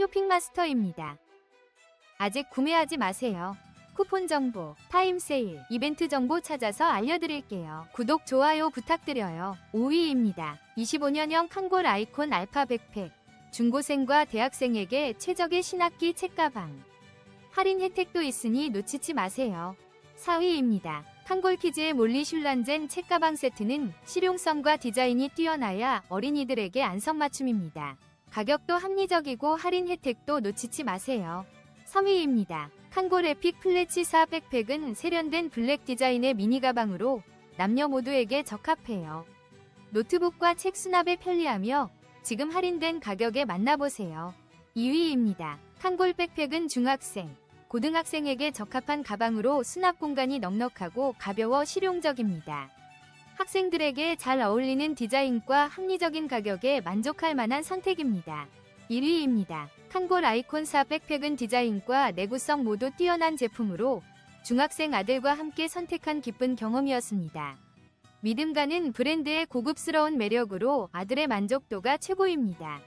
쇼핑마스터입니다. 아직 구매하지 마세요. 쿠폰 정보, 타임 세일, 이벤트 정보 찾아서 알려드릴게요. 구독, 좋아요 부탁드려요. 5위입니다. 25년형 칸골 아이콘 알파 백팩. 중고생과 대학생에게 최적의 신학기 책가방. 할인 혜택도 있으니 놓치지 마세요. 4위입니다. 칸골키즈의 몰리 슐란젠 책가방 세트는 실용성과 디자인이 뛰어나야 어린이들에게 안성맞춤입니다. 가격도 합리적이고 할인 혜택도 놓치지 마세요. 3위입니다. 칸골 에픽 플래치사 백팩은 세련된 블랙 디자인의 미니 가방으로 남녀 모두에게 적합해요. 노트북과 책 수납에 편리하며 지금 할인된 가격에 만나보세요. 2위입니다. 칸골 백팩은 중학생, 고등학생에게 적합한 가방으로 수납 공간이 넉넉하고 가벼워 실용적입니다. 학생들에게 잘 어울리는 디자인과 합리적인 가격에 만족할 만한 선택입니다. 1위입니다. 칸골 아이콘사 백팩은 디자인과 내구성 모두 뛰어난 제품으로 중학생 아들과 함께 선택한 기쁜 경험이었습니다. 믿음 가는 브랜드의 고급스러운 매력으로 아들의 만족도가 최고입니다.